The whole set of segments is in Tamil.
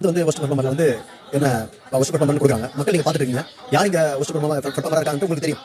இது வந்து ஒஸ்ட் பர்ஃபார்மர் வந்து என்ன ஒஸ்ட் பர்ஃபார்மர் கொடுக்குறாங்க. மக்கள் நீங்க பாத்துட்டு இருக்கீங்க. யார் இங்க ஒஸ்ட் பர்ஃபார்மர் இருக்காங்க உங்களுக்கு தெரியும்.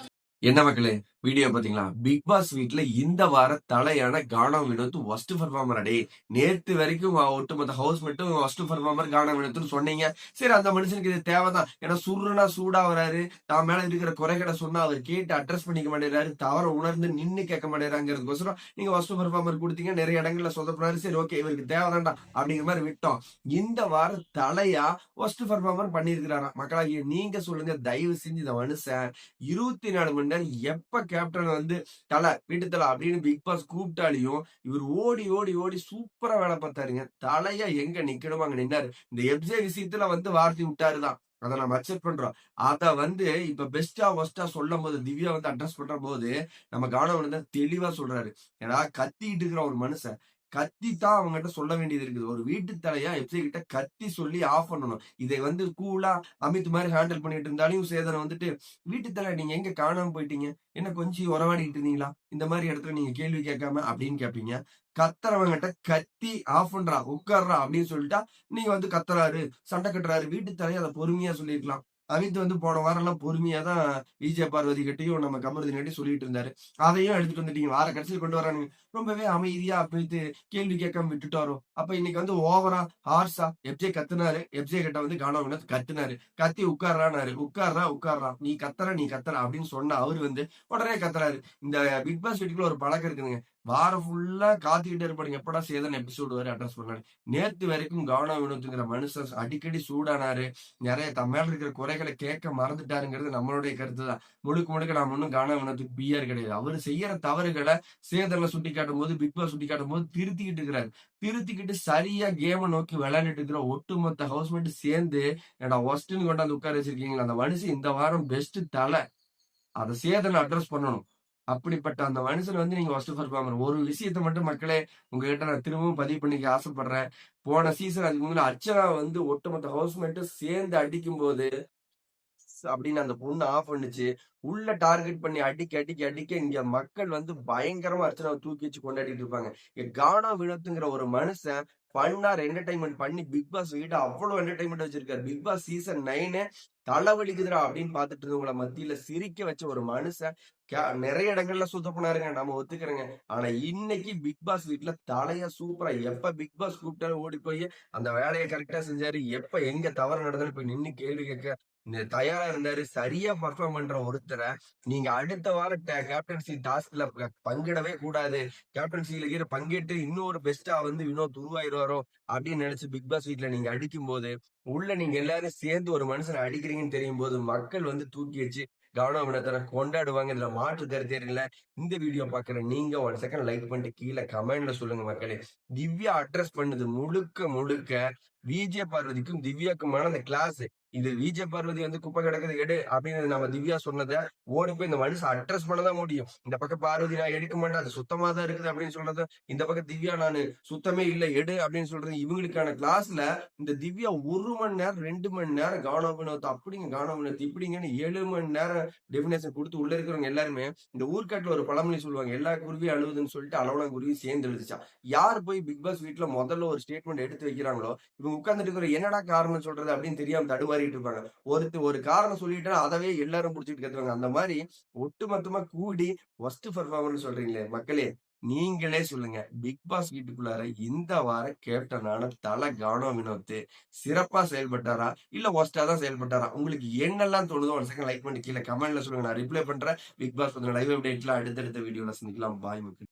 என்ன மக்களே? வீடியோ பாத்தீங்களா? பிக் பாஸ் வீட்ல இந்த வார தலையான கானம் வினோத் ஒஸ்ட் பர்ஃபார்மர் அடே. நேத்து வரைக்கும் ஒட்டுமொத்த ஹவுஸ் மட்டும் ஒஸ்ட் பர்ஃபார்மர் கானம் வினோத்னு சொன்னீங்க. சரி அந்த மனுஷனுக்கு இது தேவைதான். ஏன்னா சுருனா சூடா வராரு. தான் மேல இருக்கிற குறைகளை சொன்னா அவர் கேட்டு அட்ரஸ் பண்ணிக்க மாட்டேறாரு. தவற உணர்ந்து நின்னு கேட்க மாட்டேறாங்கிறதுக்கோசரம் நீங்க ஒஸ்ட் பர்ஃபார்மர் கொடுத்தீங்க நிறைய இடங்கள்ல சொதப்பினாரு. சரி ஓகே இவருக்கு தேவைதான்டா அப்படிங்கிற மாதிரி விட்டோம். இந்த வார தலையா ஒஸ்ட் பர்ஃபார்மர் பண்ணிருக்கிறாரா மக்களாகிய நீங்க சொல்லுங்க. தயவு செஞ்சு இந்த மனுஷன் இருபத்தி நாலு மணி நேரம் எப்ப கேப்டன் வந்து தலை வீட்டு தலை அப்படின்னு பிக் பாஸ் கூப்பிட்டாலையும் இவர் ஓடி ஓடி ஓடி சூப்பரா வேலை பார்த்தாருங்க. தலையா எங்க நிக்கணுமோ அங்க நின்னாரு. இந்த எப்ஜே விஷயத்துல வந்து வார்த்தை விட்டாருதான். அதை நம்ம அக்செப்ட் பண்றோம். அத வந்து இப்ப பெஸ்டா ஒஸ்டா சொல்லும் போது திவ்யா வந்து அட்ரஸ் பண்ற போது நம்ம கவனம் வந்து தெளிவா சொல்றாரு. ஏன்னா கத்திட்டு இருக்கிற ஒரு மனுஷன் கத்தி தான் அவங்ககிட்ட சொல்ல வேண்டியது இருக்குது. ஒரு வீட்டு தலையா எப்சி கிட்ட கத்தி சொல்லி ஆஃப் பண்ணணும். இதை வந்து கூலா அமித் மாதிரி ஹேண்டில் பண்ணிட்டு இருந்தாலும் சேதனை வந்துட்டு வீட்டு தலை நீங்க எங்க காணாம போயிட்டீங்க? என்ன கொஞ்சம் உறவாடிக்கிட்டு இருந்தீங்களா? இந்த மாதிரி இடத்துல நீங்க கேள்வி கேட்காம அப்படின்னு கேட்பீங்க கத்துறவங்கிட்ட கத்தி ஆஃப் பண்றா உட்கார்றா அப்படின்னு சொல்லிட்டா நீங்க வந்து கத்துறாரு சண்டை கட்டுறாரு வீட்டு தலையை அதை பொறுமையா சொல்லியிருக்கலாம். அமித் வந்து போன வாரம் எல்லாம் பொறுமையா தான் விஜய பார்வதி கிட்டையும் நம்ம கமருதி கிட்டையும் சொல்லிட்டு இருந்தாரு. அதையும் எடுத்துட்டு வந்துட்டீங்க. வார கடைசியில் கொண்டு வரானுங்க. ரொம்பவே அமைதியா அமித் கேள்வி கேட்காம விட்டுட்டாரோ. அப்ப இன்னைக்கு வந்து ஓவரா ஹார்ஸா எப்ஜே கத்துனாரு. எப்ஜே கிட்ட வந்து காணாம கத்துனாரு. கத்தி உட்கார்றானாரு. உட்கார்றா உட்கார்றா. நீ கத்துற நீ கத்துற அப்படின்னு சொன்ன அவரு வந்து உடனே கத்துறாரு. இந்த பிக் பாஸ் வீட்டுக்குள்ள ஒரு பழக்கம் இருக்குதுங்க. வாரம் ஃபுல்லா காத்துக்கிட்டே இருப்பாங்க எப்படா சேதன் எபிசோடு வரை அட்ரஸ் பண்ணாரு நேத்து வரைக்கும் கவனம் வினோத்துங்கிற மனுஷன் அடிக்கடி சூடானாரு. நிறைய தமிழ் இருக்கிற குறைகளை கேட்க மறந்துட்டாருங்கிறது நம்மளுடைய கருத்து தான். முழுக்க முழுக்க நாம ஒன்றும் கவனம் வினோத்துக்கு பிஆர் கிடையாது. அவர் செய்யற தவறுகளை சேதனை சுட்டி காட்டும் போது பிக் பாஸ் சுட்டி காட்டும் போது திருத்திக்கிட்டு இருக்கிறாரு. திருத்திக்கிட்டு சரியா கேமை நோக்கி விளையாண்டுட்டு இருக்கிற ஒட்டுமொத்த ஹவுஸ்மேட் சேர்ந்து என்னடா ஒஸ்ட்னு கொண்டாந்து உட்கார வச்சிருக்கீங்களா? அந்த மனுஷன் இந்த வாரம் பெஸ்ட் தலை. அதை சேதனை அட்ரஸ் பண்ணணும். அப்படிப்பட்ட அந்த மனுஷன் வந்து நீங்க ஃபர்ஸ்ட் பர்ஃபார்மர் ஒரு விஷயத்த மட்டும் மக்களே உங்ககிட்ட நான் திரும்பவும் பதிவு பண்ணிக்க ஆசைப்படுறேன். போன சீசன் அதுக்கு முன்னாடி அர்ச்சனா வந்து ஒட்டுமொத்த ஹவுஸ்மேட்டும் சேர்ந்து அடிக்கும் போது அப்படின்னு அந்த பொண்ணு ஆஃப் பண்ணுச்சு. உள்ள டார்கெட் பண்ணி அடிக்க அடிக்க அடிக்க இங்க மக்கள் வந்து பயங்கரமா அர்ச்சனை தூக்கி வச்சு கொண்டாடிட்டு இருப்பாங்க. கானா வினோத்துங்கிற ஒரு மனுஷன் பண்ணார் என்டர்டைன்மெண்ட் பண்ணி பிக் பாஸ் வீட்டை அவ்வளவு என்டர்டைன்மெண்ட் வச்சிருக்காரு. பிக் பாஸ் சீசன் நைனு தலைவலிக்குதுரா அப்படின்னு பாத்துட்டு இருந்தவங்கள மத்தியில சிரிக்க வச்ச ஒரு மனுஷன் நிறைய இடங்கள்ல சுத்த பண்ணாருங்க நம்ம ஒத்துக்கிறேங்க. ஆனா இன்னைக்கு பிக் பாஸ் வீட்ல தலையா சூப்பரா எப்ப பிக் பாஸ் கூப்பிட்டாலும் ஓடி போய் அந்த வேலையை கரெக்டா செஞ்சாரு. எப்ப எங்க தவறு நடந்தாலும் போய் நின்னு கேள்வி கேட்க தயாரா இருந்தாரு சரியா பர்ஃபார்ம் பண்ற ஒருத்தரை நீங்க அடுத்த வாரம் கேப்டன்சி டாஸ்க்ல பங்கிடவே கூடாது. கேப்டன்சில இருக்கிற பங்கேற்று இன்னொரு பெஸ்டா வந்து வினோத் உருவாயிருவாரோ அப்படின்னு நினைச்சு பிக் பாஸ் வீட்ல நீங்க அடிக்கும் போது உள்ள நீங்க எல்லாரும் சேர்ந்து ஒரு மனுஷனை அடிக்கிறீங்கன்னு தெரியும் போது மக்கள் வந்து தூக்கி வச்சு கவனம் வினத்தனை கொண்டாடுவாங்க. இதுல மாற்று கருத்தே இல்ல. இந்த வீடியோ பாக்குற நீங்க ஒன் செகண்ட் லைக் பண்ணிட்டு கீழே கமெண்ட்ல சொல்லுங்க மக்களே. திவ்யா அட்ரஸ் பண்ணது முழுக்க முழுக்க விஜய பார்வதிக்கும் திவ்யாக்குமான அந்த கிளாஸ் இது விஜய பார்வதி வந்து குப்பை கிடக்குது எடு அப்படின்னு நம்ம திவ்யா சொன்னதை ஓடி போய் இந்த மனுஷன் அட்ரஸ் பண்ணதான் முடியும். இந்த பக்கம் பார்வதி நான் எடுக்க மாட்டேன் அது சுத்தமா தான் இருக்குது அப்படின்னு சொல்றது இந்த பக்கம் திவ்யா நான் சுத்தமே இல்ல எடு அப்படின்னு சொல்றது இவங்களுக்கான கிளாஸ்ல இந்த திவ்யா ஒரு மணி நேரம் ரெண்டு மணி நேரம் கவனம் அப்படிங்க கவனம் இப்படிங்கன்னு ஏழு மணி நேரம் டெபினேஷன் கொடுத்து உள்ள இருக்கிறவங்க எல்லாருமே இந்த ஊர்க்காட்டுல ஒரு பழமொழி சொல்லுவாங்க எல்லா குருவியும் அழுகுதுன்னு சொல்லிட்டு அளவலாம் குருவி சேர்ந்து எழுதிச்சா யார் போய் பிக் பாஸ் வீட்ல முதல்ல ஒரு ஸ்டேட்மெண்ட் எடுத்து வைக்கிறாங்களோ இவங்க உட்கார்ந்துட்டு இருக்கிற என்னடா காரணம் சொல்றது அப்படின்னு தெரியாம தடுமாறிட்டு இருப்பாங்க. ஒருத்தர் ஒரு காரணம் சொல்லிட்டா அதவே எல்லாரும் புடிச்சிட்டு கத்துவாங்க அந்த மாதிரி ஒட்டுமொத்தமா கூடி ஒஸ்ட் பர்ஃபார்மர்னு சொல்றீங்களே மக்களே நீங்களே சொல்லுங்க. பிக் பாஸ் வீட்டுக்குள்ளார இந்த வார கேப்டனான தல கவனம் வினோத்து சிறப்பா செயல்பட்டாரா? இல்ல ஒஸ்டா தான் செயல்பட்டாரா? உங்களுக்கு என்னெல்லாம் தோணுதோ ஒரு செகண்ட் லைக் பண்ணி கீழே கமெண்ட்ல சொல்லுங்க. நான் ரிப்ளை பண்றேன். பிக் பாஸ் லைவ் அப்டேட்லாம் அடுத்தடுத்த வீடியோல சந்திக்கலாம். பாய் மக்கள்.